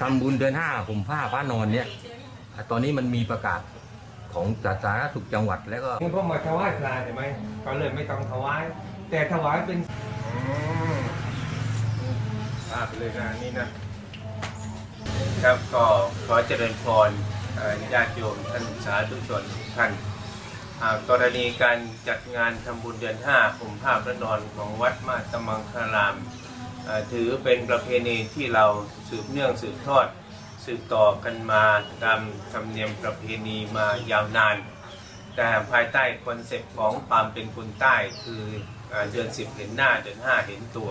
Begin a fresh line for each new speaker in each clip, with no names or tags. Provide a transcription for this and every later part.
ทำบุญเดือนห้าผมผ้าผ้านอนเนี่ย ตอนนี้มันมีประกาศของสาธารณสุขจังหวัดแล้วก็
นี่พวกมาถวายลาใช่ไหมก็เลยไม่ต้องถวาย แต่ถวายเป็นภาพเลยนะนี่นะ ครับก็ขอเจริญพรญาติโยมท่านสาธุชนทุกท่าน กรณีการจัดงานทำบุญเดือนห้าผมภาพพระนอนของวัดมาตมังคาราม ถือเป็นประเพณีที่เราสืบเนื่องสืบทอดสืบต่อกันมาตามธรรมเนียมประเพณีมายาวนาน แต่ภายใต้คอนเซปต์ของความเป็นคนใต้คือเอ่อเดือน10เห็นหน้าเดือน5เห็นตัว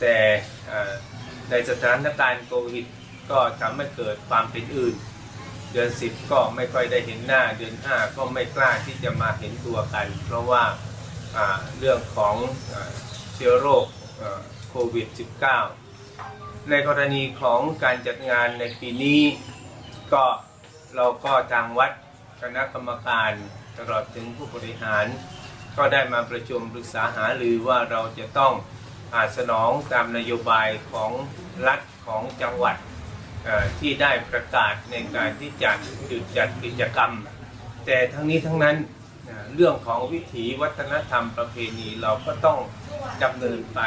แต่ในสถานการณ์โควิดก็ทำให้เกิดความเป็นอื่น เดือน10ก็ไม่ค่อยได้เห็นหน้า เดือน5ก็ไม่กล้าที่จะมาเห็นตัวกัน เพราะว่าเรื่องของเชื้อโรคโควิด -19 ในกรณีของการจัดงานในปีนี้ก็เราก็ทางวัดคณะกรรมการตลอดถึงผู้บริหาร ก็ได้มาประชุมปรึกษาหารือว่าเราจะต้องอาสนองตามนโยบายของรัฐของจังหวัด ที่ได้ประกาศในการที่จะหยุดจัดกิจกรรม แต่ทั้งนี้ทั้งนั้นเรื่องของวิถีวัฒนธรรมประเพณีเราก็ต้องดำเนินไป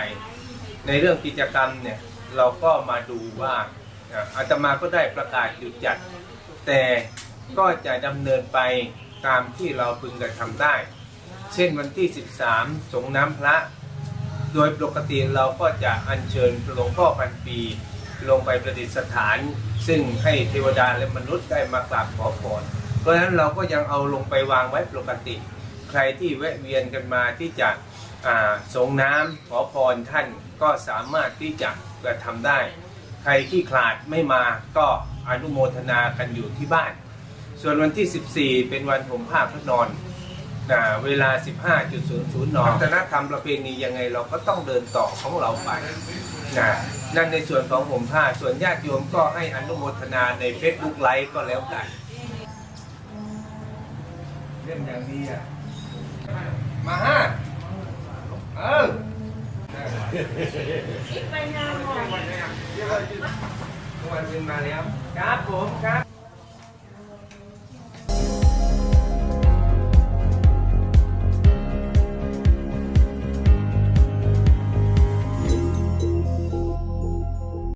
ในเรื่องกิจกรรมเนี่ยเราก็มาดูว่าเอ่ออาตมาก็ได้ประกาศหยุดจัด แต่ก็จะดำเนินไปตามที่เราพึงกระทำได้ เช่นวันที่ 13 สงน้ำพระ โดยปกติเราก็จะอัญเชิญหลวงพ่อพันปี ลงไปประดิษฐาน ซึ่งให้เทวดาและมนุษย์ได้มากราบขอพรเพราะฉะนั้นเราก็ยังเอาลงไปวางไว้ปกติ ใครที่แวะเวียนกันมาที่จะอ่าสงน้ำขอพรท่านก็สามารถที่จะกระทำได้ ใครที่ขลาดไม่มาก็อนุโมทนากันอยู่ที่บ้าน ส่วนวันที่ 14 เป็นวันผมผ้าพระนอน นะเวลา 15.00นวัฒนธรรมประเพณียังไงเราก็ต้องเดินต่อของเราไปนะนั่นในส่วนของผมผ้าส่วนญาติโยมก็ให้อนุโมทนาใน Facebook ไลฟ์ก็แล้วกันเรื่องอย่างนี้อะ มาฮะเออ
ไปงานหน่อย
ทุกวันเป็นมาแล้ว ครับผมครับ